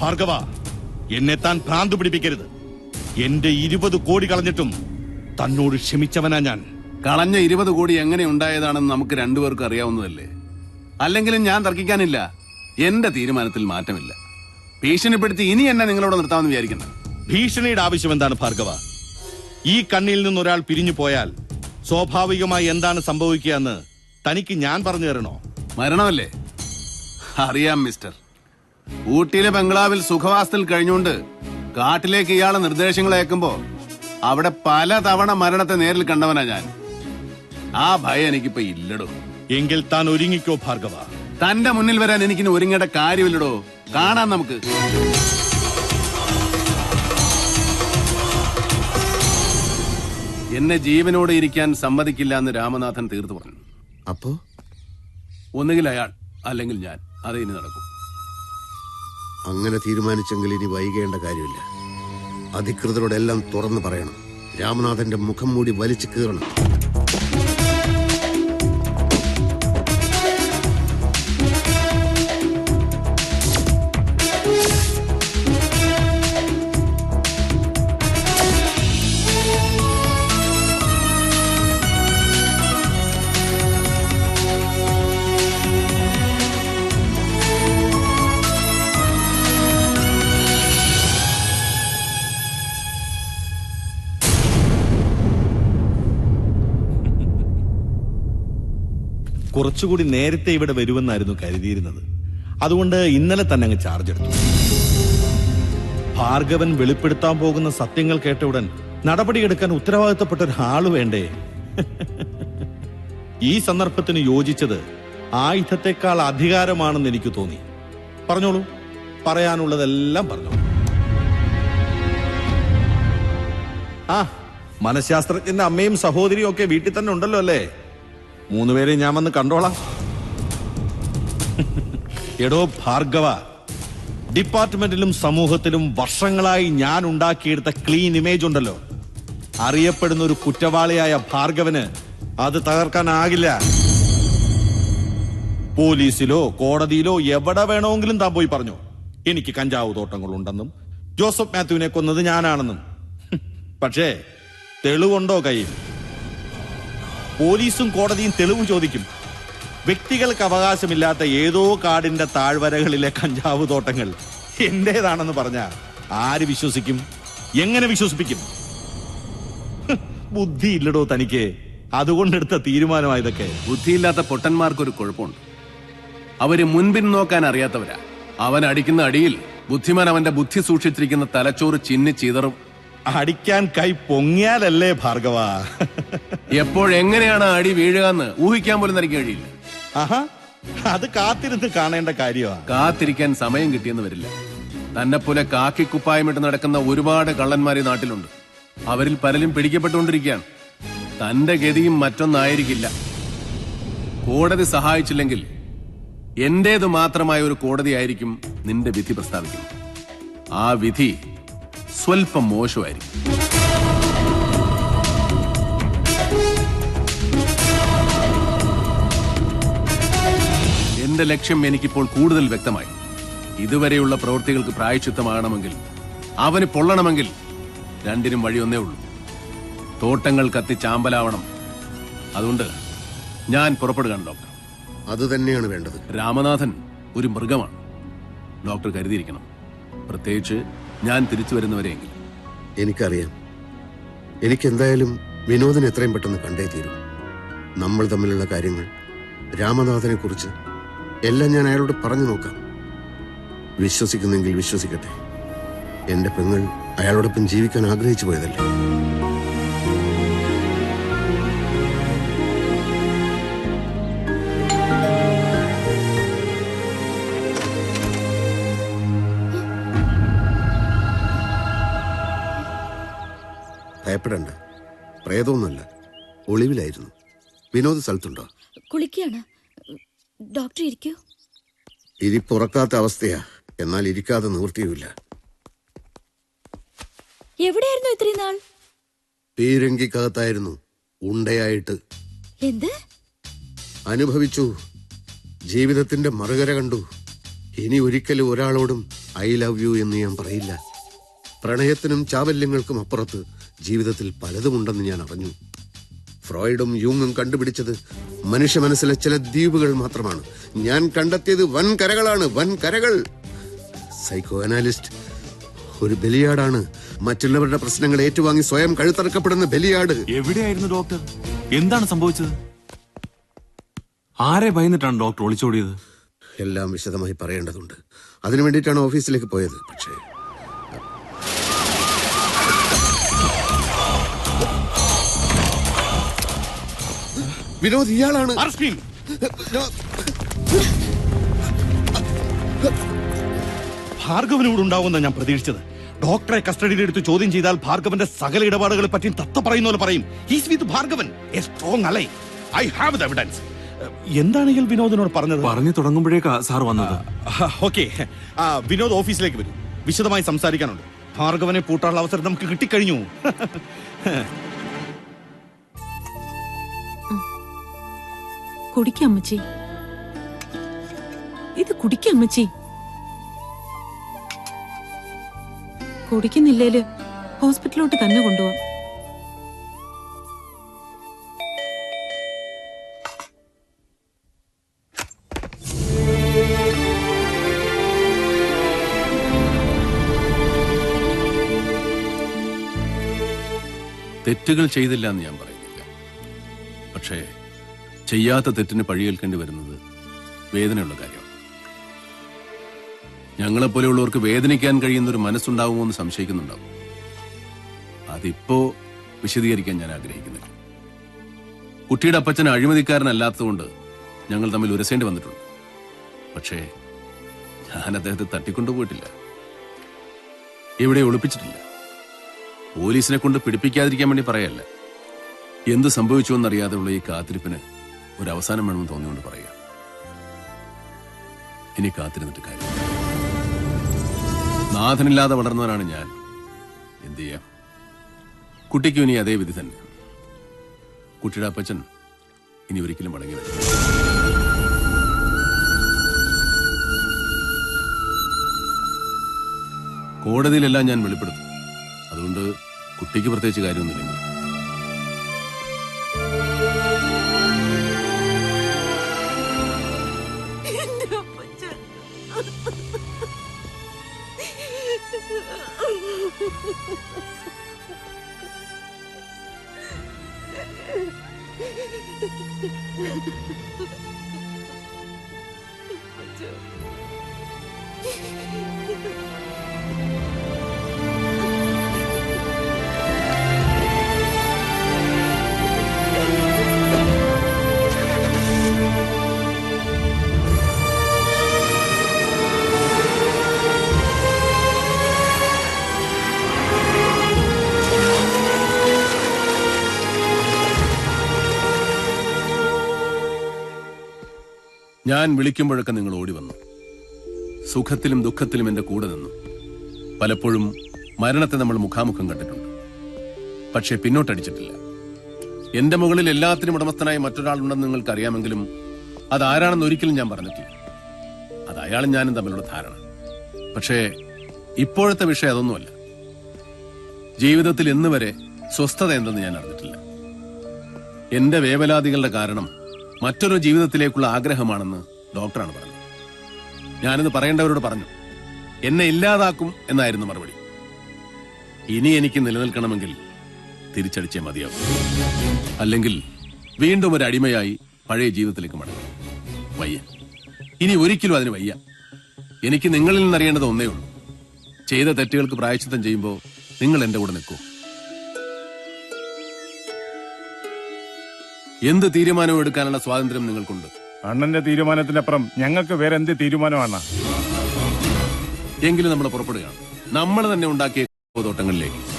ഭാർഗവ എന്നെ താൻ ഭ്രാന്ത് പിടിപ്പിക്കരുത്. എന്റെ ഇരുപത് കോടി കളഞ്ഞിട്ടും തന്നോട് ക്ഷമിച്ചവനാ ഞാൻ. കളഞ്ഞ ഇരുപത് കോടി എങ്ങനെ ഉണ്ടായതാണെന്ന് നമുക്ക് രണ്ടുപേർക്കും അറിയാവുന്നതല്ലേ? അല്ലെങ്കിലും ഞാൻ തർക്കിക്കാനില്ല. എന്റെ തീരുമാനത്തിൽ മാറ്റമില്ല. ഭീഷണിപ്പെടുത്തി ഇനി എന്നെ നിങ്ങളോട് നിർത്താമെന്ന് വിചാരിക്കണം ഭീഷണിയുടെ ആവശ്യം എന്താണ് ഭാർഗവ? ഈ കണ്ണിൽ നിന്ന് ഒരാൾ പിരിഞ്ഞു പോയാൽ സ്വാഭാവികമായി എന്താണ് സംഭവിക്കുക എന്ന് തനിക്ക് ഞാൻ പറഞ്ഞു തരണോ? മരണമല്ലേ? അറിയാം മിസ്റ്റർ. ഊട്ടിയിലെ ബംഗ്ലാവിൽ സുഖവാസത്തിൽ കഴിഞ്ഞുകൊണ്ട് കാട്ടിലേക്ക് ഇയാളെ നിർദ്ദേശങ്ങൾ അയക്കുമ്പോ അവിടെ പല തവണ മരണത്തെ നേരിൽ കണ്ടവനാ ഞാൻ. ആ ഭയം എനിക്കിപ്പോ ഇല്ലടോ. എങ്കിൽ താൻ ഒരുങ്ങിക്കോ ഭാർഗവ. തന്റെ മുന്നിൽ വരാൻ എനിക്കിനി ഒരുങ്ങേണ്ട കാര്യമില്ലടോ. കാണാം നമുക്ക്. എന്നെ ജീവനോടെ ഇരിക്കാൻ സമ്മതിക്കില്ല എന്ന് രാമനാഥൻ തീർത്തു പറഞ്ഞു. അപ്പോ? ഒന്നുകിൽ അയാൾ അല്ലെങ്കിൽ ഞാൻ. അത് ഇനി നടക്കും. അങ്ങനെ തീരുമാനിച്ചെങ്കിൽ ഇനി വൈകേണ്ട കാര്യമില്ല. അധികൃതരോടെല്ലാം തുറന്നു പറയണം. രാമനാഥന്റെ മുഖം മൂടി വലിച്ചു കീറണം. കുറച്ചുകൂടി നേരത്തെ ഇവിടെ വരുമെന്നായിരുന്നു കരുതിയിരുന്നത്. അതുകൊണ്ട് ഇന്നലെ തന്നെ അങ്ങ് ചാർജ് എടുത്തു. ഭാർഗവൻ വെളിപ്പെടുത്താൻ പോകുന്ന സത്യങ്ങൾ കേട്ട ഉടൻ നടപടിയെടുക്കാൻ ഉത്തരവാദിത്തപ്പെട്ട ഒരാൾ വേണ്ടേ? ഈ സന്ദർഭത്തിന് യോജിച്ചത് ആയുധത്തെക്കാൾ അധികാരമാണെന്ന് എനിക്ക് തോന്നി. പറഞ്ഞോളൂ. പറയാനുള്ളതെല്ലാം പറഞ്ഞു ആ മനഃശാസ്ത്രജ്ഞന്റെ അമ്മയും സഹോദരിയും ഒക്കെ വീട്ടിൽ തന്നെ ഉണ്ടല്ലോ അല്ലേ? മൂന്നുപേരെ ഞാൻ വന്ന് കണ്ടോളാം. എടോ ഭാർഗവ ഡിപ്പാർട്ട്മെന്റിലും സമൂഹത്തിലും വർഷങ്ങളായി ഞാൻ ഉണ്ടാക്കിയെടുത്ത ക്ലീൻ ഇമേജ് ഉണ്ടല്ലോ. അറിയപ്പെടുന്ന ഒരു കുറ്റവാളിയായ ഭാർഗവന് അത് തകർക്കാനാകില്ല. പോലീസിലോ കോടതിയിലോ എവിടെ വേണമെങ്കിലും താൻ പോയി പറഞ്ഞു. എനിക്ക് കഞ്ചാവ് തോട്ടങ്ങളുണ്ടെന്നും ജോസഫ് മാത്യുവിനെ കൊന്നത് ഞാനാണെന്നും. പക്ഷേ തെളിവുണ്ടോ കയ്യിൽ? പോലീസും കോടതിയും തെളിവ് ചോദിക്കും. വ്യക്തികൾക്ക് അവകാശമില്ലാത്ത ഏതോ കാടിന്റെ താഴ്വരകളിലെ കഞ്ചാവ് തോട്ടങ്ങൾ. എന്റേതാണെന്ന് പറഞ്ഞ ആര് വിശ്വസിക്കും? എങ്ങനെ വിശ്വസിപ്പിക്കും? ബുദ്ധി ഇല്ലടോ തനിക്ക്. അതുകൊണ്ടെടുത്ത തീരുമാനമായതൊക്കെ ബുദ്ധിയില്ലാത്ത പൊട്ടന്മാർക്കൊരു കുഴപ്പമുണ്ട്. അവർ മുൻപിൻ നോക്കാൻ അറിയാത്തവരാ. അവൻ അടിക്കുന്ന അടിയിൽ ബുദ്ധിമാൻ അവന്റെ ബുദ്ധി സൂക്ഷിച്ചിരിക്കുന്ന തലച്ചോറ് ചിന്നി ചിതറും. അടിക്കാൻ കൈ പൊങ്ങിയാലല്ലേ ഭാർഗവ? എപ്പോഴെങ്ങനെയാണ് അടി വീഴുക എന്ന് ഊഹിക്കാൻ പോലും തനിക്ക് കഴിയില്ല. ആഹാ അത് കാത്തിരുന്ന് കാണേണ്ട കാര്യമാണ് കാത്തിരിക്കാൻ സമയം കിട്ടിയെന്ന് വരില്ല. തന്നെ പോലെ കാക്കിക്കുപ്പായമിട്ട് നടക്കുന്ന ഒരുപാട് കള്ളന്മാർ ഈ നാട്ടിലുണ്ട്. അവരിൽ പലരും പിടിക്കപ്പെട്ടുകൊണ്ടിരിക്കുകയാണ്. തന്റെ ഗതിയും മറ്റൊന്നായിരിക്കില്ല. കോടതി സഹായിച്ചില്ലെങ്കിൽ എന്റേത് മാത്രമായ ഒരു കോടതിയായിരിക്കും നിന്റെ വിധി പ്രസ്താവിക്കുന്നത്. ആ വിധി സ്വൽപ്പം മോശമായിരിക്കും. എന്റെ ലക്ഷ്യം എനിക്കിപ്പോൾ കൂടുതൽ വ്യക്തമായി. ഇതുവരെയുള്ള പ്രവൃത്തികൾക്ക് പ്രായച്ചിത്തമാകണമെങ്കിൽ അവന് പൊള്ളണമെങ്കിൽ രണ്ടിനും വഴിയൊന്നേ ഉള്ളൂ. തോട്ടങ്ങൾ കത്തി ചാമ്പലാവണം. അതുകൊണ്ട് ഞാൻ പുറപ്പെടുകയാണ് ഡോക്ടർ. അത് തന്നെയാണ് വേണ്ടത്. രാമനാഥൻ ഒരു മൃഗമാണ്. ഡോക്ടർ കരുതിയിരിക്കണം. പ്രത്യേകിച്ച് ഞാൻ തിരിച്ചു വരുന്നവരെയെങ്കിലും. എനിക്കറിയാം. എനിക്കെന്തായാലും വിനോദിനെ എത്രയും പെട്ടെന്ന് കണ്ടേ തീരും. നമ്മൾ തമ്മിലുള്ള കാര്യങ്ങൾ രാമനാഥനെ കുറിച്ച് എല്ലാം ഞാൻ അയാളോട് പറഞ്ഞു നോക്കാം. വിശ്വസിക്കുന്നെങ്കിൽ വിശ്വസിക്കട്ടെ. എന്റെ പെങ്ങൾ അയാളോടൊപ്പം ജീവിക്കാൻ ആഗ്രഹിച്ചു പോയതല്ലേ? ഭയപ്പെടണ്ട. പ്രേതമൊന്നുമല്ല. ഒളിവിലായിരുന്നു. വിനോദ് സ്ഥലത്തുണ്ടോ കുളിക്കുകയാണ് ഡോക്ടർ ഇരിക്കൂ. ഇരിപ്പുറക്കാത്ത അവസ്ഥയാ. എന്നാൽ ഇരിക്കാതെ നിവൃത്തിയുമില്ല. എവിടെയായിരുന്നു ഇത്രയും നാൾ? പീരങ്കിക്കകത്തായിരുന്നു. ഉണ്ടയായിട്ട്. എന്ത്? അനുഭവിച്ചു. ജീവിതത്തിന്റെ മറുകര കണ്ടു. ഇനി ഒരിക്കലും ഒരാളോടും ഐ ലവ് യു എന്ന് ഞാൻ പറയില്ല. പ്രണയത്തിനും ചാവല്യങ്ങൾക്കും അപ്പുറത്ത് ജീവിതത്തിൽ പലതുമുണ്ടെന്ന് ഞാൻ അറിഞ്ഞു. ഫ്രോയിഡും യൂങ്ങും കണ്ടുപിടിച്ചത് മനുഷ്യ മനസ്സിലെ ചില ദ്വീപുകൾ മാത്രമാണ്. ഞാൻ കണ്ടെത്തിയത് വൻ കരകളാണ് വൻ കരകൾ. സൈക്കോ അനാലിസ്റ്റ് ഒരു ബലിയാടാണ്. മറ്റുള്ളവരുടെ പ്രശ്നങ്ങൾ ഏറ്റുവാങ്ങി സ്വയം കഴുത്തറക്കപ്പെടുന്ന ബലിയാട്. എവിടെയായിരുന്നു ഡോക്ടർ? എന്താണ് സംഭവിച്ചത്? ആരെ ഭയന്നിട്ടാണ് ഡോക്ടർ ഒളിച്ചോടിയത്? എല്ലാം വിശദമായി പറയേണ്ടതുണ്ട്. അതിനു വേണ്ടിയിട്ടാണ് ഓഫീസിലേക്ക് പോയത്. പക്ഷേ വിനോദ് ഇയാളാണ് ഭാർഗവനോട് ഉണ്ടാവുമെന്ന് ഞാൻ പ്രതീക്ഷിച്ചത്. ഡോക്ടറെ കസ്റ്റഡിയിലെടുത്ത് ചോദ്യം ചെയ്താൽ ഭാർഗവന്റെ സകല ഇടപാടുകളെ പറ്റി തത്ത പറയുന്ന പോലെ പറയും. With Bhargavan. A strong alibi I have the evidence എന്താണെങ്കിൽ വിനോദിനോട് പറഞ്ഞത്? പറഞ്ഞു തുടങ്ങുമ്പോഴേക്കാ സാർ വന്നത്. ഓക്കെ. വിനോദ് ഓഫീസിലേക്ക് വരും. വിശദമായി സംസാരിക്കാനുണ്ട്. ഭാർഗവനെ പൂട്ടാനുള്ള അവസരം നമുക്ക് കിട്ടിക്കഴിഞ്ഞു. കുടിക്കാം അമ്മച്ചി. ഇത് കുടിക്കാം അമ്മച്ചി. കുടിക്കുന്നില്ലേൽ ഹോസ്പിറ്റലിലോട്ട് തന്നെ കൊണ്ടുപോവാം. തെറ്റുകൾ ചെയ്തില്ല എന്ന് ഞാൻ പറയുന്നില്ല. പക്ഷേ ചെയ്യാത്ത തെറ്റിന് പഴിയേൽക്കേണ്ടി വരുന്നത് വേദനയുള്ള കാര്യമാണ് ഞങ്ങളെപ്പോലെയുള്ളവർക്ക് വേദനിക്കാൻ കഴിയുന്ന ഒരു മനസ്സുണ്ടാവുമോ എന്ന് സംശയിക്കുന്നുണ്ടാവും. അതിപ്പോ വിശദീകരിക്കാൻ ഞാൻ ആഗ്രഹിക്കുന്നില്ല. കുട്ടിയുടെ അപ്പച്ചൻ അഴിമതിക്കാരനല്ലാത്തതുകൊണ്ട് ഞങ്ങൾ തമ്മിൽ ഉരസേണ്ടി വന്നിട്ടുണ്ട്. പക്ഷേ ഞാൻ അദ്ദേഹത്തെ തട്ടിക്കൊണ്ടുപോയിട്ടില്ല എവിടെ ഒളിപ്പിച്ചിട്ടില്ല. പോലീസിനെ കൊണ്ട് പിടിപ്പിക്കാതിരിക്കാൻ വേണ്ടി പറയല്ല. എന്ത് സംഭവിച്ചു എന്നറിയാതെയുള്ള ഈ കാത്തിരിപ്പിന് ഒരു അവസാനം വേണമെന്ന് തോന്നിയുകൊണ്ട് പറയുക ഇനി കാത്തിരുന്നിട്ട് കാര്യം. നാഥനില്ലാതെ വളർന്നവനാണ് ഞാൻ. എന്ത് ചെയ്യാം? കുട്ടിക്കും ഇനി അതേ വിധി തന്നെ. കുട്ടിയുടെ അപ്പച്ചൻ ഇനി ഒരിക്കലും മടങ്ങി വരും കോടതിയിലെല്ലാം ഞാൻ വെളിപ്പെടുത്തും. അതുകൊണ്ട് കുട്ടിക്ക് പ്രത്യേകിച്ച് കാര്യമൊന്നുമില്ലെങ്കിൽ 我就。ഞാൻ വിളിക്കുമ്പോഴൊക്കെ നിങ്ങൾ ഓടി വന്നു. സുഖത്തിലും ദുഃഖത്തിലും എന്റെ കൂടെ നിന്നു. പലപ്പോഴും മരണത്തെ നമ്മൾ മുഖാമുഖം കണ്ടിട്ടുണ്ട്. പക്ഷേ പിന്നോട്ടടിച്ചിട്ടില്ല. എന്റെ മുകളിൽ എല്ലാത്തിനും ഉടമസ്ഥനായ മറ്റൊരാളുണ്ടെന്ന് നിങ്ങൾക്കറിയാമെങ്കിലും അതാരാണെന്ന് ഒരിക്കലും ഞാൻ പറഞ്ഞിട്ടില്ല. അത് അയാളും ഞാനും തമ്മിലുള്ള ധാരണ. പക്ഷേ ഇപ്പോഴത്തെ വിഷയം അതൊന്നുമല്ല. ജീവിതത്തിൽ ഇന്ന് വരെ സ്വസ്ഥത എന്തെന്ന് ഞാൻ അറിഞ്ഞിട്ടില്ല. എന്റെ വേവലാതികളുടെ കാരണം മറ്റൊരു ജീവിതത്തിലേക്കുള്ള ആഗ്രഹമാണെന്ന് ഡോക്ടറാണ് പറഞ്ഞത്. ഞാനിത് പറയേണ്ടവരോട് പറഞ്ഞു എന്നെ ഇല്ലാതാക്കും എന്നായിരുന്നു മറുപടി. ഇനി എനിക്ക് നിലനിൽക്കണമെങ്കിൽ തിരിച്ചടിച്ചേ മതിയാവും അല്ലെങ്കിൽ വീണ്ടും ഒരു അടിമയായി പഴയ ജീവിതത്തിലേക്ക് മടങ്ങും. വയ്യ. ഇനി ഒരിക്കലും അതിന് വയ്യ. എനിക്ക് നിങ്ങളിൽ നിന്നറിയേണ്ടത് ഒന്നേ ഉള്ളൂ. ചെയ്ത തെറ്റുകൾക്ക് പ്രായച്ചിത്തം ചെയ്യുമ്പോൾ നിങ്ങൾ എന്റെ കൂടെ നിൽക്കൂ. എന്ത് തീരുമാനവും എടുക്കാനുള്ള സ്വാതന്ത്ര്യം നിങ്ങൾക്കുണ്ട്? അണ്ണന്റെ തീരുമാനത്തിനപ്പുറം ഞങ്ങൾക്ക് വേറെ എന്ത് തീരുമാനമാണ്? എങ്കിലും നമ്മൾ പുറപ്പെടുകയാണ്. നമ്മൾ തന്നെ ഉണ്ടാക്കിയ തോട്ടങ്ങളിലേക്ക്.